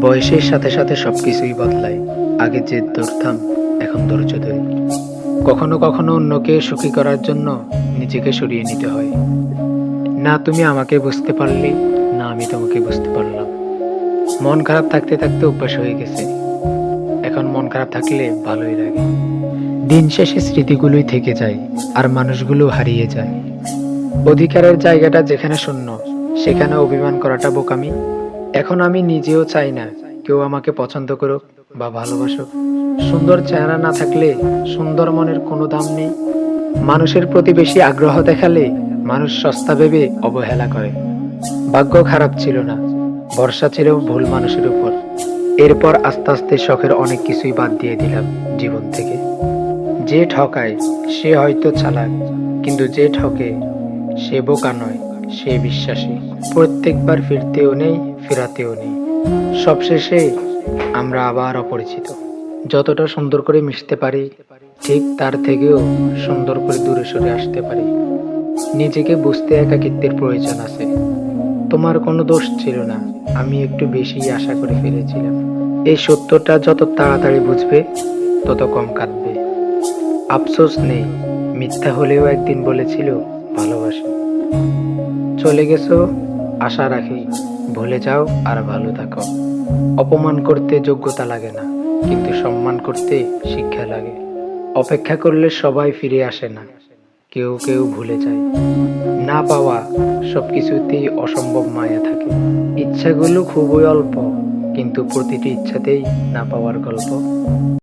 বয়সের সাথে সাথে সবকিছুই বদলায়। আগে যে ধরতাম, এখন ধৈর্য ধরি। কখনো কখনো অন্যকে সুখী করার জন্য নিজেকে সরিয়ে নিতে হয়। না, তুমি আমাকে বুঝতে পারলে, না, আমি তোমাকে বুঝতে পারলাম। মন খারাপ থাকতে থাকতে অভ্যাস হয়ে গেছে। এখন মন খারাপ থাকলে ভালোই লাগে। দিন শেষে স্মৃতিগুলোই থেকে যায়, আর মানুষগুলো হারিয়ে যায়। অধিকারের জায়গাটা যেখানে শূন্য, সেখানে অভিমান করাটা বোকামি। এখন আমি নিজেও চাই না কেউ আমাকে পছন্দ করুক বা ভালোবাসুক। সুন্দর চেহারা না থাকলে সুন্দর মনের কোনো দাম নেই। মানুষের প্রতি বেশি আগ্রহ দেখালে মানুষ সস্তা ভেবে অবহেলা করে। ভাগ্য খারাপ ছিল না, ভরসা ছিল ভুল মানুষের উপর। এরপর আস্তে আস্তে শখের অনেক কিছুই বাদ দিয়ে দিলাম জীবন থেকে। যে ঠকায় সে হয়তো চালাক, কিন্তু যে ঠকে সে বোকা নয়, সে বিশ্বাসী। প্রত্যেকবার ফিরতেও নেই ফেরাতেও নেই। সবশেষে আমরা আবার অপরিচিত। যতটা সুন্দর করে মিশতে পারি, ঠিক তার থেকেও সুন্দর করে দূরে সরে আসতে পারি। নিজেকে বুঝতে একাকিত্বের প্রয়োজন আছে। তোমার কোনো দোষ ছিল না, আমি একটু বেশি আশা করে ফেলেছিলাম। এই সত্যটা যত তাড়াতাড়ি বুঝবে, তত কম কাঁদবে। আফসোস নেই, মিথ্যা হলেও একদিন বলেছিল ভালোবাসি। চলে গেছো আশা রাখি ভুলে যাও আর ভালো থাকো। অপমান করতে যোগ্যতা লাগে না, কিন্তু সম্মান করতে শিক্ষা লাগে। অপেক্ষা করলে সবাই ফিরে আসে না, কেউ কেউ ভুলে যায়। না পাওয়া সবকিছুতেই অসম্ভব মায়া থাকে। ইচ্ছাগুলো খুবই অল্প, কিন্তু প্রতিটি ইচ্ছাতেই না পাওয়ার গল্প।